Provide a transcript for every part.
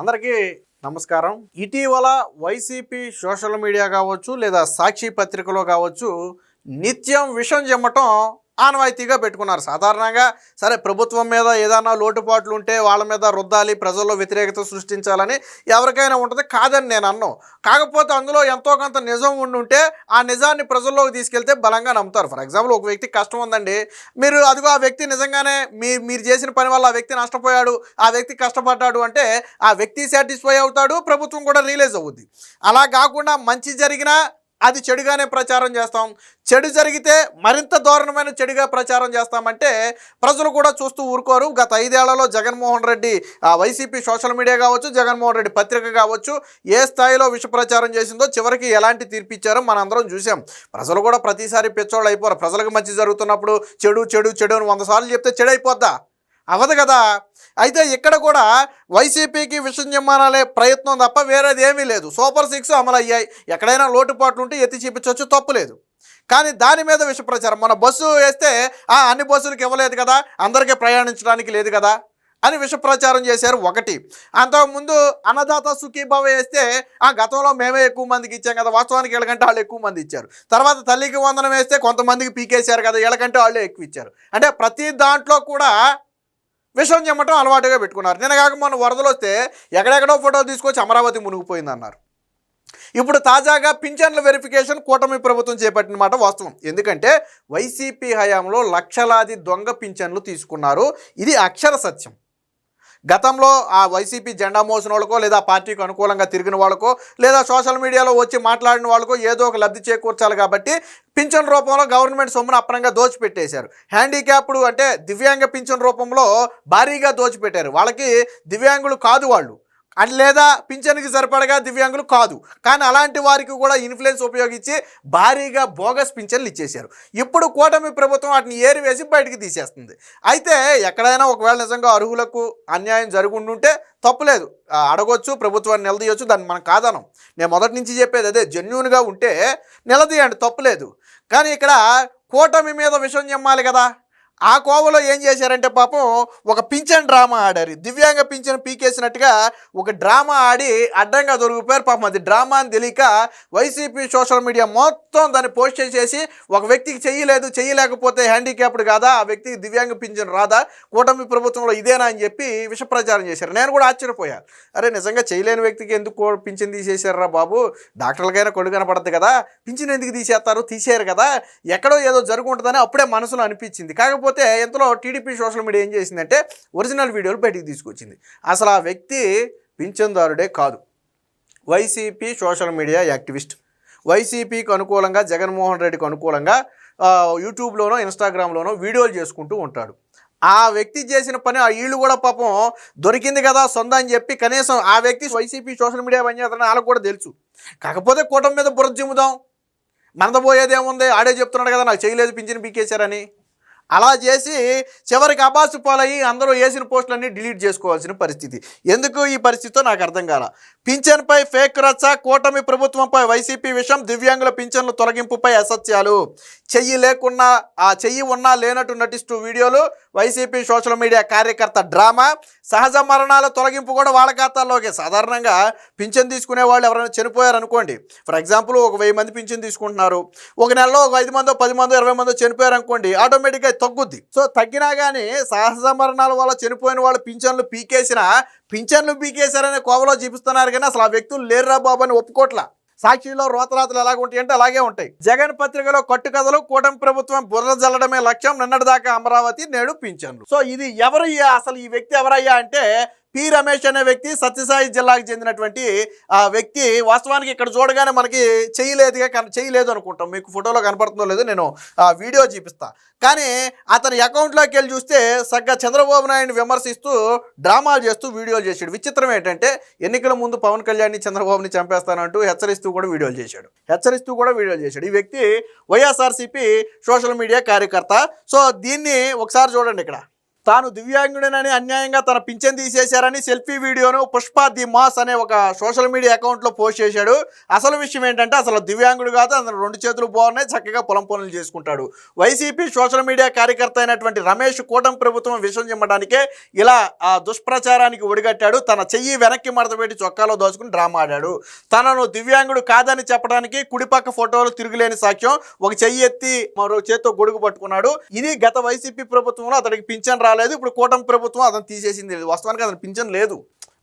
అందరికీ నమస్కారం. ఇటీవల వైసీపీ సోషల్ మీడియా కావచ్చు లేదా సాక్షి పత్రికలో కావచ్చు నిత్యం విషం చెమ్మటం ఆనవాయితీగా పెట్టుకున్నారు. సాధారణంగా సరే ప్రభుత్వం మీద ఏదైనా లోటుపాట్లు ఉంటే వాళ్ళ మీద రుద్దాలి ప్రజల్లో వ్యతిరేకత సృష్టించాలని ఎవరికైనా ఉంటుంది కాదని నేను అన్నాను కాకపోతే అందులో ఎంతో కొంత నిజం ఉండి ఉంటే ఆ నిజాన్ని ప్రజల్లోకి తీసుకెళ్తే బలంగా నమ్ముతారు. ఫర్ ఎగ్జాంపుల్ ఒక వ్యక్తి కష్టం ఉందండి. మీరు అదిగో ఆ వ్యక్తి నిజంగానే మీ మీరు చేసిన పని వల్ల ఆ వ్యక్తి నష్టపోయాడు ఆ వ్యక్తి కష్టపడ్డాడు అంటే ఆ వ్యక్తి సాటిస్ఫై అవుతాడు ప్రభుత్వం కూడా రియలైజ్ అవుద్ది. అలా కాకుండా మంచి జరిగినా అది చెడుగానే ప్రచారం చేస్తాం. చెడు జరిగితే మరింత దారుణమైన చెడుగా ప్రచారం చేస్తామంటే ప్రజలు కూడా చూస్తూ ఊరుకోరు. గత ఐదేళ్ళలో Jaganmohan Reddy YCP social media కావచ్చు జగన్మోహన్ రెడ్డి పత్రిక కావచ్చు ఏ స్థాయిలో విష ప్రచారం చేసిందో చివరికి ఎలాంటి తీర్పు ఇచ్చారో మనందరం చూసాం ప్రజలు కూడా ప్రతిసారి పిచ్చోళ్ళు అయిపోరు. ప్రజలకు మంచి జరుగుతున్నప్పుడు చెడు చెడు చెడు అని వంద సార్లు చెప్తే చెడు అయిపోద్దా అవదు కదా. అయితే ఇక్కడ కూడా వైసీపీకి విషయం చెమ్మానాలే ప్రయత్నం తప్ప వేరేది ఏమీ లేదు. సూపర్ సిక్స్ అమలు అయ్యాయి ఎక్కడైనా లోటుపాట్లు ఉంటే ఎత్తి చూపించవచ్చు తప్పు లేదు. కానీ దాని మీద విష ప్రచారం మన బస్సు వేస్తే ఆ అన్ని బస్సులకు ఇవ్వలేదు కదా అందరికీ ప్రయాణించడానికి లేదు కదా అని విష ప్రచారం చేశారు ఒకటి. అంతకుముందు అన్నదాత సుఖీభావ వేస్తే ఆ గతంలో మేమే ఎక్కువ మందికి ఇచ్చాం కదా వాస్తవానికి వీళ్ళకంటే వాళ్ళు ఎక్కువ మంది ఇచ్చారు. తర్వాత తల్లికి వందనం వేస్తే కొంతమందికి పీకేశారు కదా వీళ్ళకంటే వాళ్ళు ఎక్కువ ఇచ్చారు. అంటే ప్రతి దాంట్లో కూడా విషం చెమ్మటం అలవాటుగా పెట్టుకున్నారు. నేను కాక మొన్న వరదలు వస్తే ఎక్కడెక్కడో ఫోటోలు తీసుకొచ్చి అమరావతి మునిగిపోయిందన్నారు. ఇప్పుడు తాజాగా పింఛన్ల వెరిఫికేషన్ కూటమి ప్రభుత్వం చేపట్టిన మాట వాస్తవం. ఎందుకంటే వైసీపీ హయాంలో లక్షలాది దొంగ పింఛన్లు తీసుకున్నారు. ఇది అక్షర సత్యం. గతంలో ఆ వైసీపీ జెండా మోసిన వాళ్ళకో లేదా పార్టీకి అనుకూలంగా తిరిగిన వాళ్ళకో లేదా సోషల్ మీడియాలో వచ్చి మాట్లాడిన వాళ్ళకో ఏదో ఒక లబ్ధి చేకూర్చాలి కాబట్టి పింఛన్ రూపంలో గవర్నమెంట్ సొమ్మును అప్రంగా దోచిపెట్టేశారు. హ్యాండిక్యాప్డ్ అంటే దివ్యాంగ పింఛన్ రూపంలో భారీగా దోచిపెట్టారు. వాళ్ళకి దివ్యాంగులు కాదు వాళ్ళు. అండ్ లేదా పింఛన్కి సరిపడగా దివ్యాంగులు కాదు. కానీ అలాంటి వారికి కూడా ఇన్ఫ్లుయెన్స్ ఉపయోగించి భారీగా బోగస్ పింఛన్లు ఇచ్చేశారు. ఇప్పుడు కూటమి ప్రభుత్వం వాటిని ఏరివేసి బయటికి తీసేస్తుంది. అయితే ఎక్కడైనా ఒకవేళ నిజంగా అర్హులకు అన్యాయం జరుగుండుంటే తప్పులేదు. అడగొచ్చు ప్రభుత్వాన్ని నిలదీయొచ్చు దాన్ని మనం కాదనం. నేను మొదటి నుంచి చెప్పేది అదే జెన్యున్గా ఉంటే నిలదీయండి తప్పులేదు. కానీ ఇక్కడ కూటమి మీద విషయం చెమ్మాలి కదా. ఆ కోవలో ఏం చేశారంటే పాపం ఒక పింఛన్ డ్రామా ఆడారు. దివ్యాంగ పింఛన్ పీకేసినట్టుగా ఒక డ్రామా ఆడి అడ్డంగా దొరికిపోయారు. పాపం అది డ్రామా అని తెలియక వైసీపీ సోషల్ మీడియా మొత్తం దాన్ని పోస్ట్ చేసేసి ఒక వ్యక్తికి చేయలేదు చేయలేకపోతే హ్యాండిక్యాప్డ్ కాదా? ఆ వ్యక్తికి దివ్యాంగ పింఛన్ రాదా? కూటమి ప్రభుత్వంలో ఇదేనా అని చెప్పి విష ప్రచారం చేశారు. నేను కూడా ఆశ్చర్యపోయాను అరే నిజంగా చేయలేని వ్యక్తికి ఎందుకు పింఛన్ తీసేశారా బాబు? డాక్టర్లకైనా కొడు కనపడద్దు కదా? పింఛన్ ఎందుకు తీసేస్తారు? తీసేయరు కదా? ఎక్కడో ఏదో జరుగుంటుందని అప్పుడే మనసులో అనిపించింది. కాకపోతే ఎంతలో టీడీపీ సోషల్ మీడియా ఏం చేసిందంటే ఒరిజినల్ వీడియోలు బయటికి తీసుకొచ్చింది. అసలు ఆ వ్యక్తి పింఛన్దారుడే కాదు. YCP social media activist. వైసీపీకి అనుకూలంగా జగన్మోహన్ రెడ్డికి అనుకూలంగా యూట్యూబ్లోనో ఇన్స్టాగ్రామ్లోనో వీడియోలు చేసుకుంటూ ఉంటాడు. ఆ వ్యక్తి చేసిన పని ఆ వీళ్ళు కూడా పాపం దొరికింది కదా సొంత అని చెప్పి కనీసం ఆ వ్యక్తి వైసీపీ సోషల్ మీడియా పనిచేస్తారని వాళ్ళకు కూడా తెలుసు. కాకపోతే కూటమి మీద బురద జిమ్ముదాం మనదపోయేదేముంది ఆడే చెప్తున్నాడు కదా నాకు చేయలేదు పింఛన్ పీకేశారని. అలా చేసి చివరికి అబాసు పాలయ్యి అందరూ వేసిన పోస్టులన్నీ డిలీట్ చేసుకోవాల్సిన పరిస్థితి. ఎందుకు ఈ పరిస్థితితో నాకు అర్థం కాల? పింఛన్పై ఫేక్ రచ్చ కూటమి ప్రభుత్వంపై వైసీపీ విషయం దివ్యాంగుల పింఛన్ల తొలగింపుపై అసత్యాలు. చెయ్యి లేకున్నా ఆ చెయ్యి ఉన్నా లేనట్టు నటిస్తూ వీడియోలు వైసీపీ సోషల్ మీడియా కార్యకర్త డ్రామా. సహజ మరణాల తొలగింపు కూడా వాళ్ళ ఖాతాల్లోకే. సాధారణంగా పింఛన్ తీసుకునే వాళ్ళు ఎవరైనా చనిపోయారు అనుకోండి ఫర్ ఎగ్జాంపుల్ ఒక వెయ్యి మంది పింఛన్ తీసుకుంటున్నారు. ఒక నెలలో ఒక ఐదు మందో పది మందో ఇరవై మందో చనిపోయారు అనుకోండి ఆటోమేటిక్గా తగ్గుద్ది. సో తగ్గినా కానీ సహజ మరణాల వల్ల చనిపోయిన వాళ్ళు పింఛన్లు పీకేసిన పింఛన్లు బీకేశారనే కోవలో చూపిస్తున్నారు కానీ అసలు ఆ వ్యక్తులు లేరురా బాబు అని ఒప్పుకోట్లా. సాక్షిలో రోతరాతలు ఎలాగ ఉంటాయి అంటే అలాగే ఉంటాయి. జగన్ పత్రికలో కట్టుకథలు కూటమి ప్రభుత్వం బుర్ర జల్లడమే లక్ష్యం. నిన్నటిదాకా అమరావతి నేడు పింఛన్లు. సో ఇది ఎవరయ్యా? అసలు ఈ వ్యక్తి ఎవరయ్యా అంటే పి రమేష్ అనే వ్యక్తి సత్యసాయి జిల్లాకు చెందినటువంటి ఆ వ్యక్తి వాస్తవానికి ఇక్కడ చూడగానే మనకి చేయలేదుగా కన చేయలేదు అనుకుంటాం. మీకు ఫోటోలో కనపడుతుందో లేదో నేను ఆ వీడియో చూపిస్తా. కానీ అతని అకౌంట్లోకి వెళ్ళి చూస్తే సగ్గా చంద్రబాబు నాయుడు విమర్శిస్తూ డ్రామాలు చేస్తూ వీడియోలు చేశాడు. విచిత్రం ఏంటంటే ఎన్నికల ముందు పవన్ కళ్యాణ్ని చంద్రబాబుని చంపేస్తానంటూ హెచ్చరిస్తూ కూడా వీడియోలు చేశాడు. హెచ్చరిస్తూ కూడా వీడియోలు చేశాడు. ఈ వ్యక్తి వైఎస్ఆర్సీపీ సోషల్ మీడియా కార్యకర్త. సో దీన్ని ఒకసారి చూడండి ఇక్కడ. తాను దివ్యాంగుడనని అన్యాయంగా తన పింఛన్ తీసేశారని సెల్ఫీ వీడియోను పుష్ప ది మాస్ అనే ఒక సోషల్ మీడియా అకౌంట్లో పోస్ట్ చేశాడు. అసలు విషయం ఏంటంటే అసలు దివ్యాంగుడు కాదు అతను రెండు చేతులు బాగున్నాయి చక్కగా పొలం పనులు చేసుకుంటాడు. వైసీపీ సోషల్ మీడియా కార్యకర్త అయినటువంటి రమేష్ కూటమి ప్రభుత్వం విషయం చెమ్మడానికే ఇలా ఆ దుష్ప్రచారానికి ఒడిగట్టాడు. తన చెయ్యి వెనక్కి మడతపెట్టి చొక్కాలో దోచుకుని డ్రామా ఆడాడు. తనను దివ్యాంగుడు కాదని చెప్పడానికి కుడిపక్క ఫోటోలు తిరుగులేని సాక్ష్యం ఒక చెయ్యి ఎత్తి మరో చేత్తో గొడుగు పట్టుకున్నాడు. ఇది గత వైసీపీ ప్రభుత్వంలో అతనికి పింఛన్ రాలేదు ఇప్పుడు కూటమి ప్రభుత్వం అతను తీసేసింది. వాస్తవానికి అతను పింఛన్ లేదు.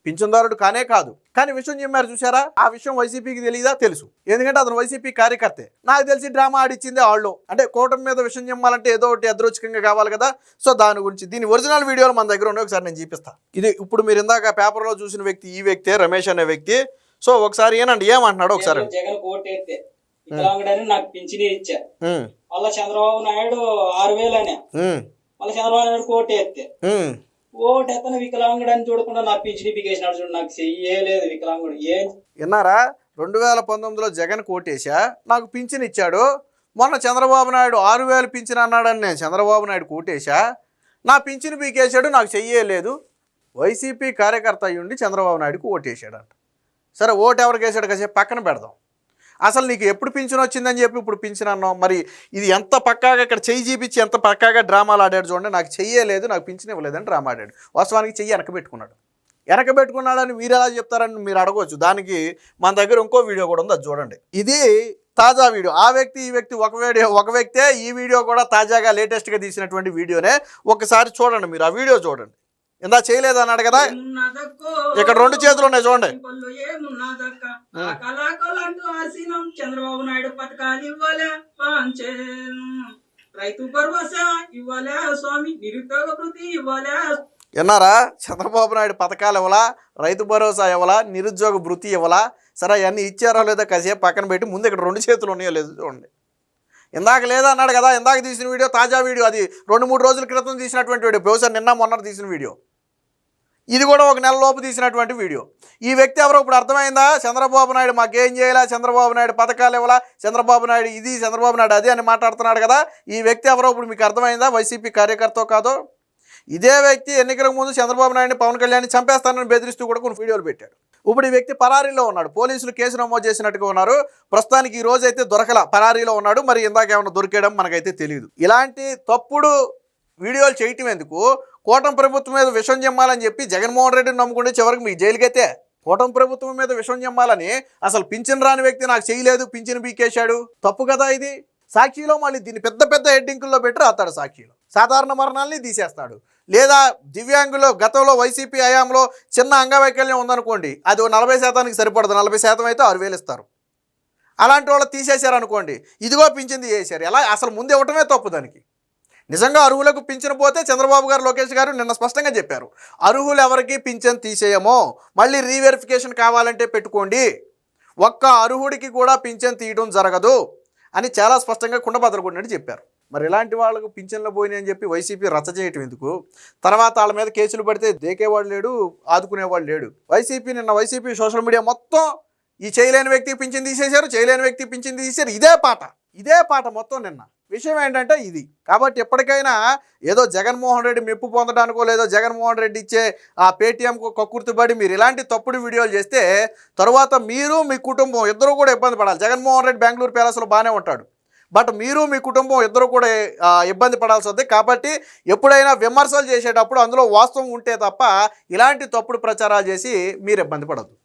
పింఛన్దారుడు కానే కాదు. కానీ విషయం చెప్పారు చూసారా ఆ విషయం వైసీపీకి తెలియదా తెలుసు. ఎందుకంటే అతను వైసీపీ కార్యకర్తే. నాకు తెలిసి డ్రామా ఆడిచ్చింది వాళ్ళు అంటే కూటమి మీద విషయం చెప్పాలంటే ఏదో ఒకటి అదృచ్ఛికంగా కావాలి కదా. సో దాని గురించి దీని ఒరిజినల్ వీడియోలు మన దగ్గర ఉన్నాయి. ఒకసారి నేను చూపిస్తా. ఇది ఇప్పుడు మీరు ఇందాక పేపర్లో చూసిన వ్యక్తి ఈ వ్యక్తే రమేష్ అనే వ్యక్తి. సో ఒకసారి ఏనండి ఏమంటున్నాడు ఒకసారి నాకు పింఛని ఇచ్చా. ఉమ్, మళ్ళా చంద్రబాబు నాయుడు ఆరు వేలు అనే ఉమ్, మళ్ళీ చంద్రబాబు నాయుడు కోట్ ఎత్తే. ఉమ్. ఓటు ఎత్తన వికలాంగుడని చూడకుండా నా పింఛని పీకేసినాడు చూడు నాకు చెయ్యలేదు వికలాంగుడు. ఏం విన్నారా? రెండు వేల పంతొమ్మిదిలో జగన్ కోటేశా నాకు పింఛన్ ఇచ్చాడు. మొన్న చంద్రబాబు నాయుడు ఆరు వేలు పింఛన్ అన్నాడని నేను చంద్రబాబు నాయుడు కోటేశా నా పింఛన్ పీకేశాడు నాకు చెయ్యలేదు వైసీపీ కార్యకర్త అయ్యుండి చంద్రబాబు నాయుడుకు ఓటేశాడంట సరే ఓటు ఎవరికి వేసాడు కాసేపు పక్కన పెడదాం. అసలు నీకు ఎప్పుడు పింఛన్ వచ్చిందని చెప్పి ఇప్పుడు పింఛన్ అన్నావు? మరి ఇది ఎంత పక్కాగా ఇక్కడ చెయ్యి చూపించి ఎంత పక్కాగా డ్రామాలు ఆడాడు చూడండి. నాకు చెయ్యలేదు నాకు పింఛన్ ఇవ్వలేదని డ్రామా ఆడాడు. వాస్తవానికి చెయ్యి వెనకబెట్టుకున్నాడు. వెనకబెట్టుకున్నాడని మీరు ఎలా చెప్తారని మీరు అడగవచ్చు దానికి మన దగ్గర ఇంకో వీడియో కూడా ఉంది అది చూడండి. ఇది తాజా వీడియో. ఆ వ్యక్తి ఈ వ్యక్తి ఒక వీడియో ఒక వ్యక్తే ఈ వీడియో కూడా తాజాగా లేటెస్ట్గా తీసినటువంటి వీడియోనే. ఒకసారి చూడండి మీరు ఆ వీడియో చూడండి. ఇందా చేయలేదు అన్నాడు కదా? ఇక్కడ రెండు చేతులు ఉన్నాయి చూడండి. పళ్ళు ఏమున్నదక్క? ఆ. కళాకళంటూ ఆసీనం. చంద్రబాబు నాయుడు పథకాలు ఇవ్వలే పాంచేను రైతు భరోసా ఇవ్వలే స్వామి నిరుద్యోగ వృత్తి ఇవ్వలే. విన్నారా? చంద్రబాబు నాయుడు పథకాలు ఇవ్వలా రైతు భరోసా ఇవ్వలా నిరుద్యోగ భృతి ఇవ్వలా? సరే అవన్నీ ఇచ్చారో లేదో కాసేపు పక్కన పెట్టి ముందు ఇక్కడ రెండు చేతులు ఉన్నాయో లేదో చూడండి. ఇందాక లేదా అన్నాడు కదా ఇందాక తీసిన వీడియో తాజా వీడియో అది రెండు మూడు రోజుల క్రితం తీసినటువంటి వీడియో. బహుశా నిన్న మొన్న తీసిన వీడియో. ఇది కూడా ఒక నెల లోపు తీసినటువంటి వీడియో. ఈ వ్యక్తి ఎవరో ఇప్పుడు అర్థమైందా? చంద్రబాబు నాయుడు మాకేం చేయాలా? చంద్రబాబు నాయుడు పథకాలు ఇవ్వాలా? చంద్రబాబు నాయుడు ఇది చంద్రబాబు నాయుడు అది అని మాట్లాడుతున్నాడు కదా? ఈ వ్యక్తి ఎవరో ఇప్పుడు మీకు అర్థమైందా? వైసీపీ కార్యకర్త కాదో? ఇదే వ్యక్తి ఎన్నికలకు ముందు చంద్రబాబు నాయుడిని పవన్ కళ్యాణ్ చంపేస్తానని బెదిరిస్తూ కూడా కొన్ని వీడియోలు పెట్టాడు. ఇప్పుడు ఈ వ్యక్తి పరారీలో ఉన్నాడు. పోలీసులు కేసు నమోదు చేసినట్టుగా ఉన్నారు. ప్రస్తుతానికి ఈ రోజైతే దొరకల. పరారీలో ఉన్నాడు. మరి ఇందాక ఏమైనా దొరికేయడం మనకైతే తెలియదు ఇలాంటి తప్పుడు వీడియోలు చేయటం ఎందుకు? కూటమి ప్రభుత్వం మీద విషం చెమ్మాలని చెప్పి జగన్మోహన్ రెడ్డిని నమ్ముకుంటే చివరికి మీకు జైలుకైతే. కూటమి ప్రభుత్వం మీద విషం చెమ్మాలని అసలు పింఛన్ రాని వ్యక్తి నాకు చేయలేదు పింఛన్ బీకేశాడు తప్పు కదా ఇది? సాక్షిలో మళ్ళీ దీన్ని పెద్ద పెద్ద హెడ్డింకుల్లో పెట్టి రాస్తాడు సాక్షిలో. సాధారణ మరణాలని తీసేస్తాడు. లేదా దివ్యాంగులో గతంలో వైసీపీ హయాంలో చిన్న అంగవైకల్యం ఉందనుకోండి అది ఓ నలభై శాతానికి సరిపడదు. నలభై శాతం అయితే ఆరు వేలు ఇస్తారు. అలాంటి వాళ్ళు తీసేశారు అనుకోండి ఇదిగో పింఛన్ చేశారు ఎలా? అసలు ముందు ఇవ్వటమే తప్పు దానికి. నిజంగా అర్హులకు పింఛను పోతే చంద్రబాబు గారు లోకేష్ గారు నిన్న స్పష్టంగా చెప్పారు. అర్హులు ఎవరికి పింఛన్ తీసేయమో మళ్ళీ రీవెరిఫికేషన్ కావాలంటే పెట్టుకోండి. ఒక్క అర్హుడికి కూడా పింఛన్ తీయడం జరగదు అని చాలా స్పష్టంగా కుండబద్దలు చెప్పారు. మరి ఇలాంటి వాళ్ళకు పింఛన్లు పోయినాయి అని చెప్పి వైసీపీ రచ్చ చేయటం ఎందుకు? తర్వాత వాళ్ళ మీద కేసులు పడితే దేకేవాడు లేడు ఆదుకునేవాడు లేడు. వైసీపీ నిన్న వైసీపీ సోషల్ మీడియా మొత్తం ఈ చేయలేని వ్యక్తికి పింఛన్ తీసేశారు చేయలేని వ్యక్తికి పింఛన్ తీసేశారు. ఇదే పాట. ఇదే పాట మొత్తం నిన్న. విషయం ఏంటంటే ఇది. కాబట్టి ఎప్పటికైనా ఏదో జగన్మోహన్ రెడ్డి మెప్పు పొందడానికో లేదో జగన్మోహన్ రెడ్డి ఇచ్చే ఆ పేటీఎంకు కక్కుర్తిపడి మీరు ఇలాంటి తప్పుడు వీడియోలు చేస్తే తర్వాత మీరు మీ కుటుంబం ఇద్దరు కూడా ఇబ్బంది పడాలి. జగన్మోహన్ రెడ్డి బెంగళూరు ప్యాలెస్లో బాగానే ఉంటాడు. బట్ మీరు మీ కుటుంబం ఇద్దరు కూడా ఇబ్బంది పడాల్సి వస్తుంది కాబట్టి ఎప్పుడైనా విమర్శలు చేసేటప్పుడు అందులో వాస్తవం ఉంటే తప్ప ఇలాంటి తప్పుడు ప్రచారాలు చేసి మీరు ఇబ్బంది పడద్దు.